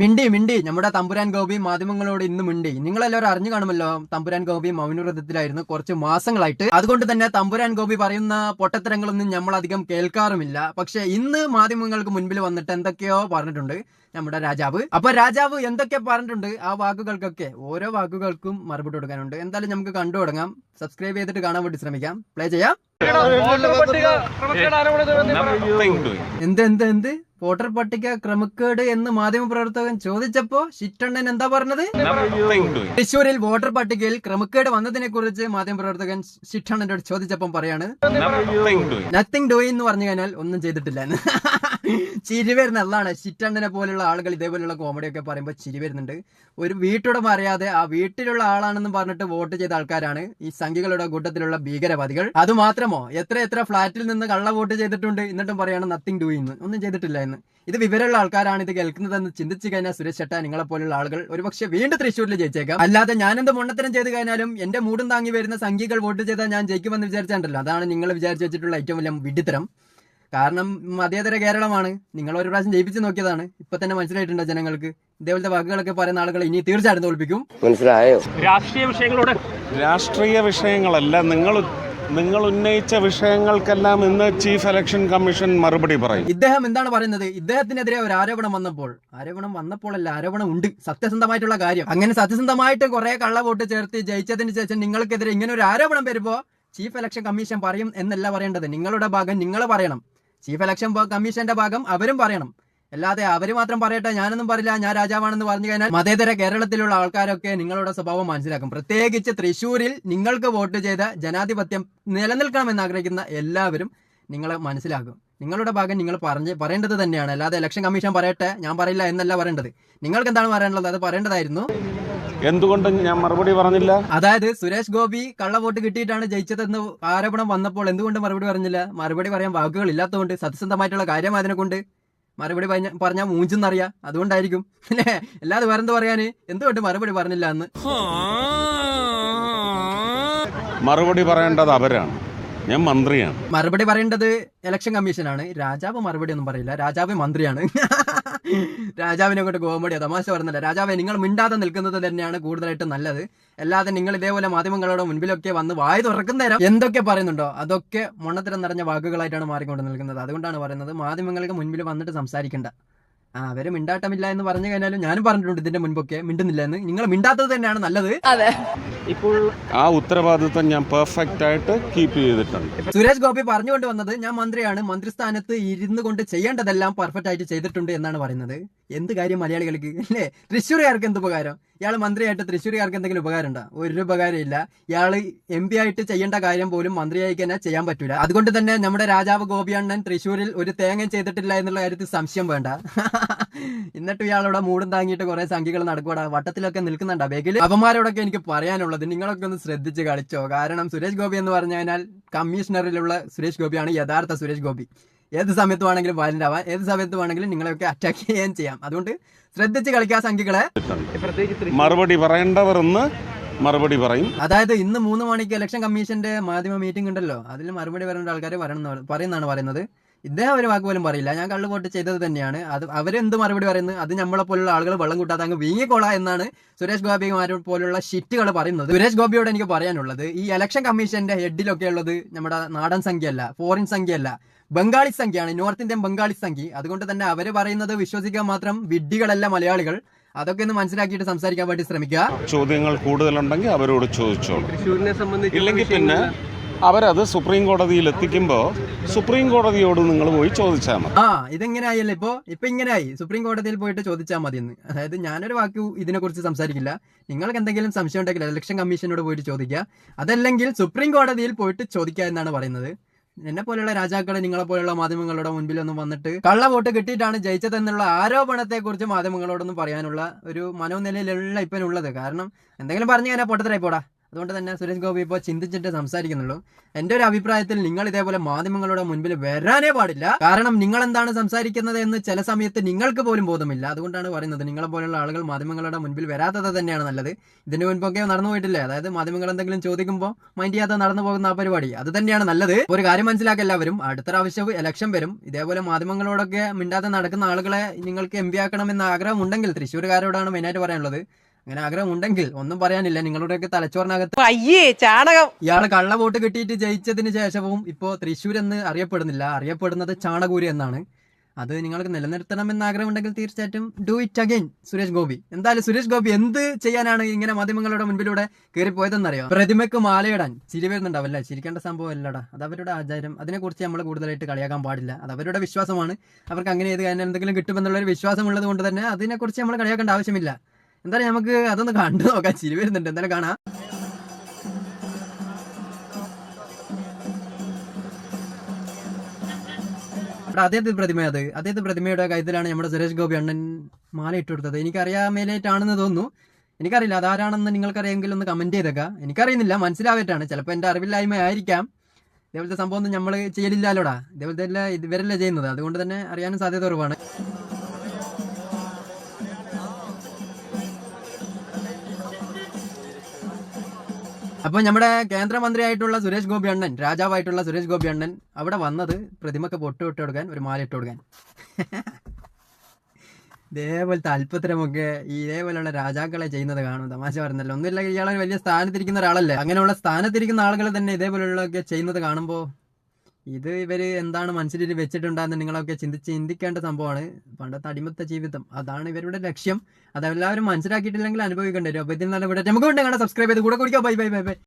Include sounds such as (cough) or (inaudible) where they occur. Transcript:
മിണ്ടി മിണ്ടി. നമ്മുടെ തമ്പുരാൻ ഗോപി മാധ്യമങ്ങളോട് ഇന്ന് മിണ്ടി. നിങ്ങളെല്ലാവരും അറിഞ്ഞു കാണുമല്ലോ തമ്പുരാൻ ഗോപി മൗനവ്രതത്തിലായിരുന്നു കുറച്ച് മാസങ്ങളായിട്ട്. അതുകൊണ്ട് തന്നെ തമ്പുരാൻ ഗോപി പറയുന്ന പൊട്ടത്തരങ്ങളൊന്നും നമ്മൾ അധികം കേൾക്കാറുമില്ല. പക്ഷെ ഇന്ന് മാധ്യമങ്ങൾക്ക് മുൻപിൽ വന്നിട്ട് എന്തൊക്കെയോ പറഞ്ഞിട്ടുണ്ട് നമ്മുടെ രാജാവ്. അപ്പൊ രാജാവ് എന്തൊക്കെ പറഞ്ഞിട്ടുണ്ട് ആ വാക്കുകൾക്കൊക്കെ ഓരോ വാക്കുകൾക്കും മറുപടി കൊടുക്കാനുണ്ട്. എന്തായാലും നമുക്ക് കണ്ടു തുടങ്ങാം. സബ്സ്ക്രൈബ് ചെയ്തിട്ട് കാണാൻ വേണ്ടി ശ്രമിക്കാം. പ്ലേ ചെയ്യാം. എന്ത് എന്ത് എന്ത്? വോട്ടർ പട്ടിക ക്രമക്കേട് എന്ന് മാധ്യമപ്രവർത്തകൻ ചോദിച്ചപ്പോ ഷിറ്റണ്ണൻ എന്താ പറഞ്ഞത്. തൃശ്ശൂരിൽ വോട്ടർ പട്ടികയിൽ ക്രമക്കേട് വന്നതിനെ കുറിച്ച് മാധ്യമപ്രവർത്തകൻ ഷിറ്റണ്ണനോട് ചോദിച്ചപ്പം പറയാണ്. നത്തിങ് ഡൂയിങ് എന്ന് പറഞ്ഞു കഴിഞ്ഞാൽ ഒന്നും ചെയ്തിട്ടില്ല എന്ന്. ചിരി വരുന്ന അല്ലാണ് ഷിറ്റണ്ണനെ പോലുള്ള ആളുകൾ ഇതേപോലെയുള്ള കോമഡി ഒക്കെ പറയുമ്പോൾ ചിരി വരുന്നുണ്ട്. ഒരു വീട്ടുടമ അറിയാതെ ആ വീട്ടിലുള്ള ആളാണെന്ന് പറഞ്ഞിട്ട് വോട്ട് ചെയ്ത ആൾക്കാരാണ് ഈ സംഘികളുടെ കൂട്ടത്തിലുള്ള ഭീകരവാദികൾ. അത് മാത്രമോ? എത്ര എത്ര ഫ്ളാറ്റിൽ നിന്ന് കള്ള വോട്ട് ചെയ്തിട്ടുണ്ട് എന്നിട്ടും പറയാണ് നത്തിങ് ഡൂയിങ് ഒന്നും ചെയ്തിട്ടില്ല എന്ന് ഇത് വിവരമുള്ള ആൾക്കാരാണ് ഇത് കേൾക്കുന്നതെന്ന് ചിന്തിച്ചു കഴിഞ്ഞാൽ സുരേഷ് ചേട്ടാ നിങ്ങളെ പോലുള്ള ആളുകൾ ഒരുപക്ഷെ വീണ്ടും തൃശ്ശൂരിൽ ജയിച്ചേക്കാം. അല്ലാതെ ഞാനെന്ത് മുണ്ണത്തരം ചെയ്ത് കഴിഞ്ഞാലും എന്റെ മൂടും താങ്ങി വരുന്ന സംഖ്യകൾ വോട്ട് ചെയ്താൽ ഞാൻ ജയിക്കുമെന്ന് വിചാരിച്ചിട്ടുണ്ടല്ലോ അതാണ് നിങ്ങൾ വിചാരിച്ചു വെച്ചിട്ടുള്ള ഏറ്റവും വലിയ വിഡിത്തരം. കാരണം മതേതര കേരളമാണ്. നിങ്ങൾ ഒരു പ്രാവശ്യം ജയിപ്പിച്ച് നോക്കിയതാണ്. ഇപ്പൊ തന്നെ മനസ്സിലായിട്ടുണ്ട് ജനങ്ങൾക്ക്? ഇതേപോലത്തെ വാക്കുകളൊക്കെ പറയുന്ന ആളുകൾ ഇനി തീർച്ചയായിട്ടും തോൽപ്പിക്കും. മനസ്സിലായോ? രാഷ്ട്രീയ വിഷയങ്ങളോട് രാഷ്ട്രീയ വിഷയങ്ങളല്ല നിങ്ങൾ നിങ്ങൾ ഉന്നയിച്ച വിഷയങ്ങൾക്കെല്ലാം ഇന്ന് ചീഫ് ഇലക്ഷൻ കമ്മീഷൻ മറുപടി പറയും. ഇദ്ദേഹം എന്താണ് പറയുന്നത്? ഇദ്ദേഹത്തിനെതിരെ ഒരു ആരോപണം വന്നപ്പോൾ ആരോപണം വന്നപ്പോഴല്ല ആരോപണം ഉണ്ട്. സത്യസന്ധമായിട്ടുള്ള കാര്യം. അങ്ങനെ സത്യസന്ധമായിട്ട് കുറെ കള്ള വോട്ട് ചേർത്ത് ജയിച്ചതിന് ശേഷം നിങ്ങൾക്കെതിരെ ഇങ്ങനെ ഒരു ആരോപണം വരുമ്പോ ചീഫ് ഇലക്ഷൻ കമ്മീഷൻ പറയും എന്നല്ല പറയേണ്ടത്. നിങ്ങളുടെ ഭാഗം നിങ്ങൾ പറയണം. ചീഫ് ഇലക്ഷൻ കമ്മീഷന്റെ ഭാഗം അവരും പറയണം. അല്ലാതെ അവർ മാത്രം പറയട്ടെ ഞാനൊന്നും പറയില്ല ഞാൻ രാജാവാണെന്ന് പറഞ്ഞു കഴിഞ്ഞാൽ മതേതര കേരളത്തിലുള്ള ആൾക്കാരൊക്കെ നിങ്ങളുടെ സ്വഭാവം മനസ്സിലാക്കും. പ്രത്യേകിച്ച് തൃശ്ശൂരിൽ നിങ്ങൾക്ക് വോട്ട് ചെയ്ത ജനാധിപത്യം നിലനിൽക്കണമെന്ന് ആഗ്രഹിക്കുന്ന എല്ലാവരും നിങ്ങളെ മനസ്സിലാക്കും. നിങ്ങളുടെ ഭാഗം നിങ്ങൾ പറഞ്ഞ് പറയേണ്ടത് തന്നെയാണ്. അല്ലാതെ ഇലക്ഷൻ കമ്മീഷൻ പറയട്ടെ ഞാൻ പറയില്ല എന്നല്ല പറയേണ്ടത്. നിങ്ങൾക്ക് എന്താണ് പറയാനുള്ളത്? അത് പറയേണ്ടതായിരുന്നു. എന്തുകൊണ്ട് ഞാൻ മറുപടി പറഞ്ഞില്ല? അതായത് സുരേഷ് ഗോപി കള്ള വോട്ട് കിട്ടിയിട്ടാണ് ജയിച്ചതെന്ന് ആരോപണം വന്നപ്പോൾ എന്തുകൊണ്ട് മറുപടി പറഞ്ഞില്ല? മറുപടി പറയാൻ വാക്കുകൾ ഇല്ലാത്തതുകൊണ്ട് സത്യസന്ധമായിട്ടുള്ള കാര്യം അതിനെ കൊണ്ട് മറുപടി പറഞ്ഞ പറഞ്ഞാൽ മൂഞ്ചെന്നറിയാം. അതുകൊണ്ടായിരിക്കും. അല്ലേ അല്ലാതെ വേറെന്ത് പറയാന്? എന്തുകൊണ്ട് മറുപടി പറഞ്ഞില്ല എന്ന് മറുപടി പറയേണ്ടത് അവരാണ്. ഞാൻ മന്ത്രിയാണ്. മറുപടി പറയേണ്ടത് ഇലക്ഷൻ കമ്മീഷനാണ് രാജാവ് മറുപടി ഒന്നും പറയില്ല. രാജാവ് മന്ത്രിയാണ്. (laughs) രാജാവിനെ കൊണ്ട് കോമഡിയോ തമാശ പറഞ്ഞില്ല രാജാവെ നിങ്ങൾ മിണ്ടാതെ നിൽക്കുന്നത് തന്നെയാണ് കൂടുതലായിട്ട് നല്ലത്. അല്ലാതെ നിങ്ങൾ ഇതേപോലെ മാധ്യമങ്ങളുടെ മുൻപിലൊക്കെ വന്ന് വായ തുറക്കുന്ന നേരം എന്തൊക്കെ പറയുന്നുണ്ടോ? അതൊക്കെ മണ്ണത്തരം നിറഞ്ഞ വാക്കുകളായിട്ടാണ് മാറിക്കൊണ്ട് നിൽക്കുന്നത്. അതുകൊണ്ടാണ് പറയുന്നത് മാധ്യമങ്ങൾക്ക് മുൻപിൽ വന്നിട്ട് സംസാരിക്കണ്ട. ആ അവർ മിണ്ടാട്ടമില്ല എന്ന് പറഞ്ഞു കഴിഞ്ഞാലും ഞാനും പറഞ്ഞിട്ടുണ്ട് ഇതിന്റെ മുൻപൊക്കെ മിണ്ടുന്നില്ല എന്ന്. നിങ്ങൾ മിണ്ടാത്തത് തന്നെയാണ് നല്ലത്. ഇപ്പോൾ ആ ഉത്തരവാദിത്വം ഞാൻ പെർഫെക്റ്റ് ആയിട്ട് കീപ്പ് ചെയ്തിട്ടുണ്ട്. സുരേഷ് ഗോപി പറഞ്ഞുകൊണ്ട് വന്നത് ഞാൻ മന്ത്രിയാണ് മന്ത്രിസ്ഥാനത്ത് ഇരുന്നു കൊണ്ട് ചെയ്യേണ്ടതെല്ലാം പെർഫെക്റ്റ് ആയിട്ട് ചെയ്തിട്ടുണ്ട് എന്നാണ് പറയുന്നത്. എന്ത് കാര്യം മലയാളികൾക്ക്? അല്ലേ? തൃശ്ശൂരുകാർക്ക് എന്ത് ഉപകാരം? ഇയാൾ മന്ത്രിയായിട്ട് തൃശ്ശൂരുകാർക്ക് എന്തെങ്കിലും ഉപകാരം ഉണ്ടോ ഒരു ഉപകാരം ഇല്ല ഇയാൾ എം പി ആയിട്ട് ചെയ്യേണ്ട കാര്യം പോലും മന്ത്രിയായി തന്നെ ചെയ്യാൻ പറ്റൂല. അതുകൊണ്ട് തന്നെ നമ്മുടെ രാജാവ് ഗോപിയണ്ണൻ തൃശ്ശൂരിൽ ഒരു തേങ്ങ ചെയ്തിട്ടില്ല എന്നുള്ള കാര്യത്തിൽ സംശയം വേണ്ട. (laughs) എന്നിട്ട് ഇയാളോടെ മൂടും താങ്ങിയിട്ട് കുറെ സംഖ്യകൾ നടക്കൂടാ വട്ടത്തിലൊക്കെ നിൽക്കുന്നുണ്ട്. ബേഗിൽ അവന്മാരോടൊക്കെ എനിക്ക് പറയാനുള്ളത് നിങ്ങളൊക്കെ ഒന്ന് ശ്രദ്ധിച്ച് കളിച്ചോ. കാരണം സുരേഷ് ഗോപി എന്ന് പറഞ്ഞു കഴിഞ്ഞാൽ കമ്മീഷണറിലുള്ള സുരേഷ് ഗോപിയാണ് യഥാർത്ഥ സുരേഷ് ഗോപി. ഏത് സമയത്ത് വേണമെങ്കിലും വയലന്റ് ഏത് സമയത്ത് വേണമെങ്കിലും നിങ്ങളെയൊക്കെ അറ്റാക്ക് ചെയ്യുകയും ചെയ്യാം. അതുകൊണ്ട് ശ്രദ്ധിച്ച് കളിക്കുക സംഖ്യകളെ. മറുപടി പറയേണ്ടവർ ഒന്ന് മറുപടി പറയും. അതായത് ഇന്ന് മൂന്ന് മണിക്ക് ഇലക്ഷൻ കമ്മീഷന്റെ മാധ്യമ മീറ്റിംഗ് ഉണ്ടല്ലോ. അതിൽ മറുപടി പറയേണ്ട ആൾക്കാർ പറയുന്നതാണ് പറയുന്നത്. ഇദ്ദേഹം ഒരു വാക്ക് പോലും പറയില്ല. ഞാൻ കള്ളു വോട്ട് ചെയ്തത് തന്നെയാണ്. അത് അവരെന്ത് മറുപടി പറയുന്നത് അത് നമ്മളെ പോലുള്ള ആളുകൾ വെള്ളം കൂട്ടാതെ അങ്ങ് വീങ്ങിക്കോളാ എന്നാണ് സുരേഷ് ഗോപിമാരെ പോലുള്ള ഷിറ്റുകൾ പറയുന്നത്. സുരേഷ് ഗോപിയോട് എനിക്ക് പറയാനുള്ളത് ഈ ഇലക്ഷൻ കമ്മീഷന്റെ ഹെഡിലൊക്കെ ഉള്ളത് നമ്മുടെ നാടൻ സംഖ്യയല്ല ഫോറിൻ സംഖ്യയല്ല. ബംഗാളി സംഖ്യയാണ് നോർത്ത് ഇന്ത്യൻ ബംഗാളി സംഖ്യ. അതുകൊണ്ട് തന്നെ അവർ പറയുന്നത് വിശ്വസിക്കാൻ മാത്രം വിഡ്ഢികളല്ല മലയാളികൾ. അതൊക്കെ ഒന്ന് മനസ്സിലാക്കിയിട്ട് സംസാരിക്കാൻ വേണ്ടി ശ്രമിക്കുക. ചോദ്യങ്ങൾ കൂടുതലുണ്ടെങ്കിൽ അവരോട് ചോദിച്ചോളൂ. ഇല്ലെങ്കിൽ പിന്നെ അവരത് സുപ്രീം കോടതിയിൽ എത്തിക്കുമ്പോൾ സുപ്രീം കോടതിയോട് നിങ്ങൾ പോയി ചോദിച്ചാൽ മതി. ആ ആയല്ലേ ഇപ്പോ ഇപ്പൊ ആയി സുപ്രീം കോടതിയിൽ പോയിട്ട് ചോദിച്ചാൽ മതി എന്ന് അതായത് ഞാനൊരു വാക്ക് ഇതിനെ കുറിച്ച് സംസാരിക്കില്ല. നിങ്ങൾക്ക് എന്തെങ്കിലും സംശയം ഉണ്ടെങ്കിൽ ഇലക്ഷൻ കമ്മീഷനോട് പോയിട്ട് ചോദിക്കുക. അതല്ലെങ്കിൽ സുപ്രീം കോടതിയിൽ പോയിട്ട് ചോദിക്കുക എന്നാണ് പറയുന്നത്. എന്നെ പോലെയുള്ള രാജാക്കളെ നിങ്ങളെ പോലെയുള്ള മാധ്യമങ്ങളുടെ മുൻപിൽ മുൻപിലൊന്നും വന്നിട്ട് കള്ള വോട്ട് കിട്ടിയിട്ടാണ് ജയിച്ചതെന്നുള്ള ആരോപണത്തെ കുറിച്ച് മാധ്യമങ്ങളോടൊന്നും പറയാനുള്ള ഒരു മനോനിലയിലുള്ള ഇപ്പനുള്ളത്. കാരണം എന്തെങ്കിലും പറഞ്ഞു കഴിഞ്ഞാൽ പൊട്ടത്തരായി പോടാ അതുകൊണ്ട് തന്നെ സുരേഷ് ഗോപി ഇപ്പോൾ ചിന്തിച്ചിട്ട് സംസാരിക്കുന്നുള്ളൂ. എന്റെ ഒരു അഭിപ്രായത്തിൽ നിങ്ങൾ ഇതേപോലെ മാധ്യമങ്ങളുടെ മുൻപിൽ വരാനേ പാടില്ല. കാരണം നിങ്ങൾ എന്താണ് സംസാരിക്കുന്നത് എന്ന് ചില സമയത്ത് നിങ്ങൾക്ക് പോലും ബോധമില്ല. അതുകൊണ്ടാണ് പറയുന്നത് നിങ്ങളെ പോലുള്ള ആളുകൾ മാധ്യമങ്ങളുടെ മുൻപിൽ വരാത്തത് തന്നെയാണ് നല്ലത്. ഇതിന് മുൻപൊക്കെ നടന്നു പോയിട്ടില്ലേ? അതായത് മാധ്യമങ്ങൾ എന്തെങ്കിലും ചോദിക്കുമ്പോൾ മൈൻഡ് ചെയ്യാതെ നടന്നു പോകുന്ന ആ പരിപാടി അത് തന്നെയാണ് നല്ലത്. ഒരു കാര്യം മനസ്സിലാക്കുക എല്ലാവരും. അടുത്ത പ്രാവശ്യം ഇലക്ഷൻ വരും. ഇതേപോലെ മാധ്യമങ്ങളോടൊക്കെ മിണ്ടാതെ നടക്കുന്ന ആളുകളെ നിങ്ങൾക്ക് എം പി ആക്കണമെന്ന് ആഗ്രഹം ഉണ്ടെങ്കിൽ തൃശ്ശൂർകാരോടാണ് മെയിനായിട്ട് പറയാനുള്ളത്. അങ്ങനെ ആഗ്രഹം ഉണ്ടെങ്കിൽ ഒന്നും പറയാനില്ല. നിങ്ങളുടെയൊക്കെ തലച്ചോറിനകത്ത് അയ്യേ ചാണകം. ഇയാൾ കള്ള വോട്ട് കിട്ടിയിട്ട് ജയിച്ചതിന് ശേഷവും ഇപ്പോ തൃശ്ശൂർ എന്ന് അറിയപ്പെടുന്നില്ല. അറിയപ്പെടുന്നത് ചാണകൂരി എന്നാണ്. അത് നിങ്ങൾക്ക് നിലനിർത്തണം എന്ന് ആഗ്രഹം ഉണ്ടെങ്കിൽ തീർച്ചയായിട്ടും do it again Suresh Gopi. എന്തായാലും സുരേഷ് ഗോപി എന്ത് ചെയ്യാനാണ് ഇങ്ങനെ മാധ്യമങ്ങളുടെ മുൻപിലൂടെ കയറി പോയതെന്നറിയോ പ്രതിമയ്ക്ക് മാലയിടാൻ ചിരി വരുന്നുണ്ടാവല്ലേ ചിരിക്കേണ്ട സംഭവം അല്ലടാ. അത് അവരുടെ ആചാരം. അതിനെക്കുറിച്ച് നമ്മൾ കൂടുതലായിട്ട് കളിയാക്കാൻ പാടില്ല. അത് അവരുടെ വിശ്വാസമാണ്. അവർക്ക് അങ്ങനെ ചെയ്ത് കഴിഞ്ഞാൽ എന്തെങ്കിലും കിട്ടുമെന്നുള്ള ഒരു വിശ്വാസമുള്ളത് കൊണ്ട് തന്നെ അതിനെക്കുറിച്ച് നമ്മൾ കളിയാക്കേണ്ട ആവശ്യമില്ല. എന്തായാലും നമുക്ക് അതൊന്ന് കണ്ടു നോക്കാം. ചിരി വരുന്നുണ്ട്. എന്തായാലും കാണാം. അതേത് പ്രതിമ അത്. അതേത് പ്രതിമയുടെ കൈത്തിലാണ് നമ്മുടെ സുരേഷ് ഗോപി അണ്ണൻ മാല ഇട്ട് കൊടുത്തത് എനിക്കറിയാൻ മേലേറ്റാണെന്ന് തോന്നുന്നു. എനിക്കറിയില്ല അതാരാണെന്ന് നിങ്ങൾക്കറിയെങ്കിൽ ഒന്ന് കമന്റ് ചെയ്തേക്കാം. എനിക്കറിയുന്നില്ല മനസ്സിലാവേറ്റാണ്. ചിലപ്പോൾ എന്റെ അറിവില്ലായ്മ ആയിരിക്കാം. ഇതേപോലത്തെ സംഭവം ഒന്നും നമ്മൾ ചെയ്യലില്ലല്ലോടാ. ഇതേപോലത്തെ ഇവരല്ലേ ചെയ്യുന്നത്? അതുകൊണ്ട് തന്നെ അറിയാനും സാധ്യത കുറവാണ്. അപ്പോൾ നമ്മുടെ കേന്ദ്രമന്ത്രിയായിട്ടുള്ള സുരേഷ് ഗോപി അണ്ണൻ രാജാവായിട്ടുള്ള സുരേഷ് ഗോപി അണ്ണൻ അവിടെ വന്നത് പ്രതിമക്ക് പൊട്ട് ഇട്ട് കൊടുക്കാൻ ഒരു മാല ഇട്ട് കൊടുക്കാൻ. ഇതേപോലത്തെ അല്പത്തരമൊക്കെ ഇതേപോലെയുള്ള രാജാക്കളെ ചെയ്യുന്നത് കാണും. തമാശ പറഞ്ഞല്ലോ. ഒന്നുമില്ല ഇയാളെ വലിയ സ്ഥാനത്തിരിക്കുന്ന ഒരാളല്ലേ? അങ്ങനെയുള്ള സ്ഥാനത്തിരിക്കുന്ന ആളുകൾ തന്നെ ഇതേപോലെയുള്ളതൊക്കെ ചെയ്യുന്നത് കാണുമ്പോൾ ഇത് ഇവർ എന്താണ് മനസ്സിൽ വെച്ചിട്ടുണ്ടെന്ന് നിങ്ങളൊക്കെ ചിന്തിച്ച് ചിന്തിക്കേണ്ട സംഭവമാണ്. പണ്ടത്തെ അടിമത്ത ജീവിതം. അതാണ് ഇവരുടെ ലക്ഷ്യം. അതെല്ലാവരും മനസ്സിലാക്കിയിട്ടില്ലെങ്കിൽ അനുഭവിക്കേണ്ടി വരും. അപ്പോൾ ഇതിൽ നല്ല ഇവിടെ നമുക്ക് വേണ്ടി സബ്സ്ക്രൈബ് ചെയ്ത് കൂടെ കുടിക്കാം. Bye bye bye bye